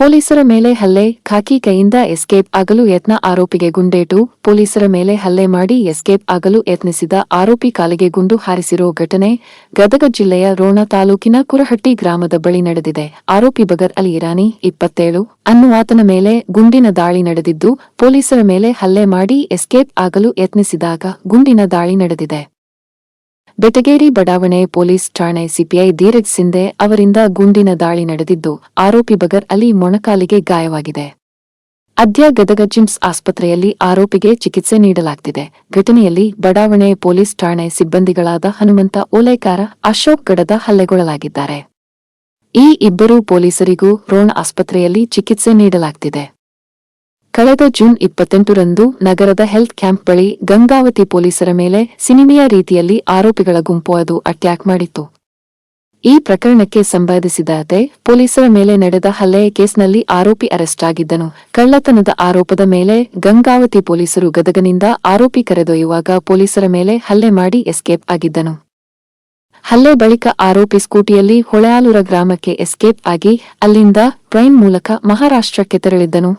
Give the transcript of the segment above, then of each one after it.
ಪೊಲೀಸರ ಮೇಲೆ ಹಲ್ಲೆ, ಖಾಕಿ ಕೈಯಿಂದ ಎಸ್ಕೇಪ್ ಆಗಲು ಯತ್ನ ಆರೋಪಿಗೆ ಗುಂಡೇಟು, ಪೊಲೀಸರ ಮೇಲೆ ಹಲ್ಲೆ ಮಾಡಿ ಎಸ್ಕೇಪ್ ಆಗಲು ಯತ್ನಿಸಿದ ಆರೋಪಿ ಕಾಲಿಗೆ ಗುಂಡು ಹಾರಿಸಿರೋ ಘಟನೆ ಗದಗ ಜಿಲ್ಲೆಯ ರೋಣ ತಾಲೂಕಿನ ಕುರಹಟ್ಟಿ ಗ್ರಾಮದ ಬಳಿ ನಡೆದಿದೆ. ಆರೋಪಿ ಬಗರ್ ಅಲಿ ಇರಾನಿ ಇಪ್ಪತ್ತೇಳು ಅನ್ನುವಾತನ ಮೇಲೆ ಗುಂಡಿನ ದಾಳಿ ನಡೆದಿದ್ದು, ಪೊಲೀಸರ ಮೇಲೆ ಹಲ್ಲೆ ಮಾಡಿ ಎಸ್ಕೇಪ್ ಆಗಲು ಯತ್ನಿಸಿದಾಗ ಗುಂಡಿನ ದಾಳಿ ನಡೆದಿದೆ. ಬೆಟಗೇರಿ ಬಡಾವಣೆ ಪೊಲೀಸ್ ಠಾಣೆ ಸಿಪಿಐ ಧೀರಜ್ ಸಿಂಧೆ ಅವರಿಂದ ಗುಂಡಿನ ದಾಳಿ ನಡೆದಿದ್ದು, ಆರೋಪಿ ಬಗರ್ ಅಲಿ ಮೊಣಕಾಲಿಗೆ ಗಾಯವಾಗಿದೆ. ಅದ್ಯ ಗದಗ ಜಿಮ್ಸ್ ಆಸ್ಪತ್ರೆಯಲ್ಲಿ ಆರೋಪಿಗೆ ಚಿಕಿತ್ಸೆ ನೀಡಲಾಗ್ತಿದೆ. ಘಟನೆಯಲ್ಲಿ ಬಡಾವಣೆ ಪೊಲೀಸ್ ಠಾಣೆ ಸಿಬ್ಬಂದಿಗಳಾದ ಹನುಮಂತ ಓಲೈಕಾರ, ಅಶೋಕ್ ಗಡದ ಹಲ್ಲೆಗೊಳಗಾಗಿದ್ದಾರೆ. ಈ ಇಬ್ಬರು ಪೊಲೀಸರಿಗೂ ರೋಣ ಆಸ್ಪತ್ರೆಯಲ್ಲಿ ಚಿಕಿತ್ಸೆ ನೀಡಲಾಗ್ತಿದೆ. ಕಳೆದ ಜೂನ್ ಇಪ್ಪತ್ತೆಂಟರಂದು ನಗರದ ಹೆಲ್ತ್ ಕ್ಯಾಂಪ್ ಬಳಿ ಗಂಗಾವತಿ ಪೊಲೀಸರ ಮೇಲೆ ಸಿನಿಮೆಯ ರೀತಿಯಲ್ಲಿ ಆರೋಪಿಗಳ ಗುಂಪು ಅದು ಅಟ್ಯಾಕ್ ಮಾಡಿತ್ತು. ಈ ಪ್ರಕರಣಕ್ಕೆ ಸಂಬಂಧಿಸಿದಂತೆ ಪೊಲೀಸರ ಮೇಲೆ ನಡೆದ ಹಲ್ಲೆಯ ಕೇಸ್ನಲ್ಲಿ ಆರೋಪಿ ಅರೆಸ್ಟ್ ಆಗಿದ್ದನು. ಕಳ್ಳತನದ ಆರೋಪದ ಮೇಲೆ ಗಂಗಾವತಿ ಪೊಲೀಸರು ಗದಗನಿಂದ ಆರೋಪಿ ಕರೆದೊಯ್ಯುವಾಗ ಪೊಲೀಸರ ಮೇಲೆ ಹಲ್ಲೆ ಮಾಡಿ ಎಸ್ಕೇಪ್ ಆಗಿದ್ದನು. ಹಲ್ಲೆ ಬಳಿಕ ಆರೋಪಿ ಸ್ಕೂಟಿಯಲ್ಲಿ ಹೊಳೆಯಾಲೂರ ಗ್ರಾಮಕ್ಕೆ ಎಸ್ಕೇಪ್ ಆಗಿ ಅಲ್ಲಿಂದ ಟ್ರೈನ್ ಮೂಲಕ ಮಹಾರಾಷ್ಟ್ರಕ್ಕೆ ತೆರಳಿದ್ದನು.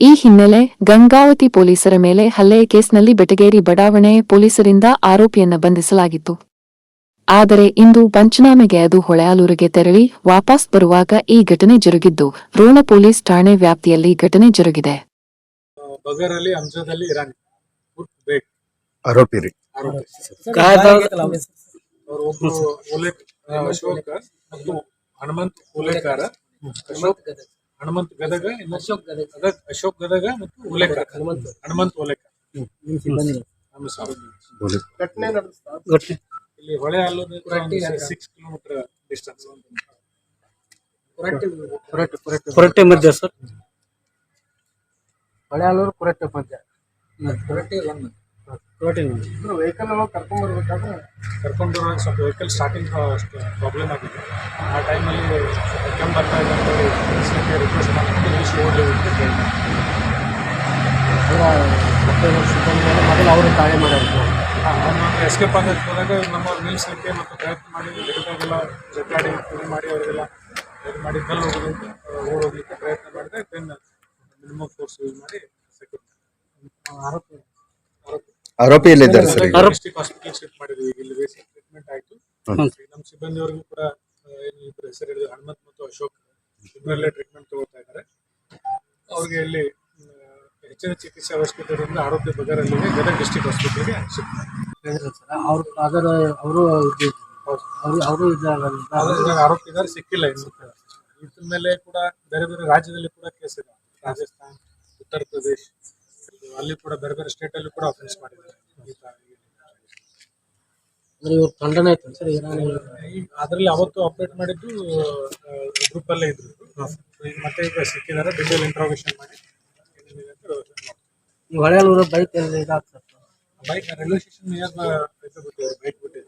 ಈ ಹಿನ್ನೆಲೆ ಗಂಗಾವತಿ ಪೊಲೀಸರ ಮೇಲೆ ಹಲ್ಲೆಯ ಕೇಸ್ನಲ್ಲಿ ಬೆಟಗೇರಿ ಬಡಾವಣೆ ಪೊಲೀಸರಿಂದ ಆರೋಪಿಯನ್ನ ಬಂಧಿಸಲಾಗಿತ್ತು. ಆದರೆ ಇಂದು ಪಂಚನಾಮೆಗೆ ಅದು ಹೊಳೆಯಾಲೂರಿಗೆ ತೆರಳಿ ವಾಪಸ್ ಬರುವಾಗ ಈ ಘಟನೆ ಜರುಗಿದ್ದು ರೋಣ ಪೊಲೀಸ್ ಠಾಣೆ ವ್ಯಾಪ್ತಿಯಲ್ಲಿ ಘಟನೆ ಜರುಗಿದೆ. ಹನುಮಂತ್ ಹನುಮಂತ್ ಗದಗ ಅಶೋಕ್ ಗದಗ. ಅಶೋಕ್ ಗದಗ ಮತ್ತು ಓಲೇಕಾರ ಹನುಮಂತ್. ಹನುಮಂತ್. ಓಲೇಕ ನಮ್ಮ ಸಿಬ್ಬಂದಿ. ಬೋಲಿ ಇಲ್ಲಿ ಹೊಳೆ ಅಲ್ಲದ ಸಿಕ್ಸ್ ಕಿಲೋಮೀಟರ್ ಡಿಸ್ಟೆನ್ಸ್ ಕೊರಟೆ ಮಧ್ಯ. ಸರ್ ಹೊಳೆ ಹೊಳೆಯಾಲೂರು ಕೊರಟೆ ಮಧ್ಯ. ವೆಹಿಕಲ್ ಕರ್ಕೊಂಡ್ಬರ್ಬೇಕಾದ್ರೆ ಕರ್ಕೊಂಡು ಬರುವಾಗ ಸ್ವಲ್ಪ ವೆಹಿಕಲ್ ಸ್ಟಾರ್ಟಿಂಗ್ ಪ್ರಾಬ್ಲಮ್ ಆಗಿದೆ. ಆ ಟೈಮಲ್ಲಿ ಕೆಮ್ಮು ಬರ್ತಾ ಇದೆ ಅಂತ ಹೇಳಿ ಪೊಲೀಸರಿಗೆ ರಿಕ್ವೆಸ್ಟ್ ಮಾಡಿಕೊಂಡು ನಿಲ್ಲಿಸಿ ಓಡಲಿ ಅಂತ ಕೇಳಿದೆ. ಮೊದಲು ಅವರು ದಾಳಿ ಮಾಡಿದ್ರು ಎಸ್ಕೇಪ್ ಆಗಿ ಹೋದಾಗ ನಮ್ಮ ನಿಲ್ಲಿಸಲಿಕ್ಕೆ ಮತ್ತು ಪ್ರಯತ್ನ ಮಾಡಿ ಹಿಡಿದಾಗೆಲ್ಲ ಜಗ್ಗಾಡಿ ಪುಡಿ ಮಾಡಿ ಅವರಿಗೆಲ್ಲ ಇದು ಮಾಡಿ ಕಲ್ಲು ಹೋಗೋದಕ್ಕೆ ಓಡೋಗ್ಲಿಕ್ಕೆ ಪ್ರಯತ್ನ ಮಾಡಿದೆ. ದೆನ್ ಮಿನಿಮಮ್ ಫೋರ್ಸ್ ಯೂಸ್ ಮಾಡಿ ಸೆಕ್ಯೂರ್ ಆರೋಪಿ ಆರೋಪಿ ಆರೋಪಿ ಎಲ್ಲಿದ್ದಾರೆ ಸರ್ ಈಗ. ಡಿಸ್ಟ್ರಿಕ್ಟ್ ಹಾಸ್ಪಿಟಲ್ ಶಿಫ್ಟ್ ಮಾಡಿದ್ವಿ. ಇಲ್ಲಿ ಬೇಸಿಕ್ ಟ್ರೀಟ್ಮೆಂಟ್ ಆಯ್ತು. ಈಗ ನಮ್ಮ ಸಿಬ್ಬಂದಿಯವರಿಗೂ ಕೂಡ ಆ, ಏನು ಇಬ್ಬರು ಹೆಸರು ಹೇಳಿದ್ರು ಹನುಮಂತ್ ಮತ್ತು ಅಶೋಕ್. ಇಬ್ಬರಲ್ಲೇ ಟ್ರೀಟ್ಮೆಂಟ್ ತಗೋತಾ ಇದ್ದಾರೆ. ಅವ್ರಿಗೆ ಇಲ್ಲಿ ಆ, ಹೆಚ್ಚಿನ ಚಿಕಿತ್ಸೆ ಅವಶ್ಯಕತೆ ಇರೋದ್ರಿಂದ ಆರೋಗ್ಯ ಬಗರಲ್ಲಿ ಗದಗ ಡಿಸ್ಟ್ರಿಕ್ಟ್ ಹಾಸ್ಪಿಟಲ್ಗೆ ಶಿಫ್ಟ್ ಹೇಳಿದ್ರು ಸರ್ ಅವ್ರು ಅದರ ಅವರು ಅವರು ಅವರು ಇದ್ದಾರೆ ಇವಾಗ ಆರೋಪಿ ಇದ್ದಾರೆ ಸಿಕ್ಕಿಲ್ಲ ಇನ್ನು. ಇದ್ರ ಮೇಲೆ ಕೂಡ ಬೇರೆ ಬೇರೆ ರಾಜ್ಯದಲ್ಲಿ ಕೂಡ ಕೇಸ್ ಇದೆ. ರಾಜಸ್ಥಾನ್ ಉತ್ತರ ಪ್ರದೇಶ್. ಅಲ್ಲಿ ಕೂಡ ಬೇರೆ ಬೇರೆ ಸ್ಟೇಟ್ ಅಲ್ಲಿ ಕೂಡ ಅಫೆನ್ಸ್ ಮಾಡಿದ್ದಾರೆ. ಅಂದ್ರೆ ಇವ್ರು ತಂಡನೇ ಐತೆ ಸರ್ ಈ- ಅದ್ರಲ್ಲಿ ಅವತ್ತು ಅಪ್ಡೇಟ್ ಮಾಡಿದ್ದು ಗ್ರೂಪ್ ಅಲ್ಲೇ ಇದ್ರು ಈಗ ಮತ್ತೆ ಈಗ ಸಿಕ್ಕಿದ್ದಾರೆ ಡಿಟೇಲ್ ಇಂಟ್ರೋಗೇಷನ್ ಮಾಡಿ. ಏನೇನಿದೆ ಅಂತ ನೋಡ್ತೀವಿ. ಈ ಹೊಳೆಯಾಲೂರು ಬೈಕ್ ಇದಾಗ್ತದೆ sir? Bike railway station near bike ಬಿಟ್ಟಿದ್ರು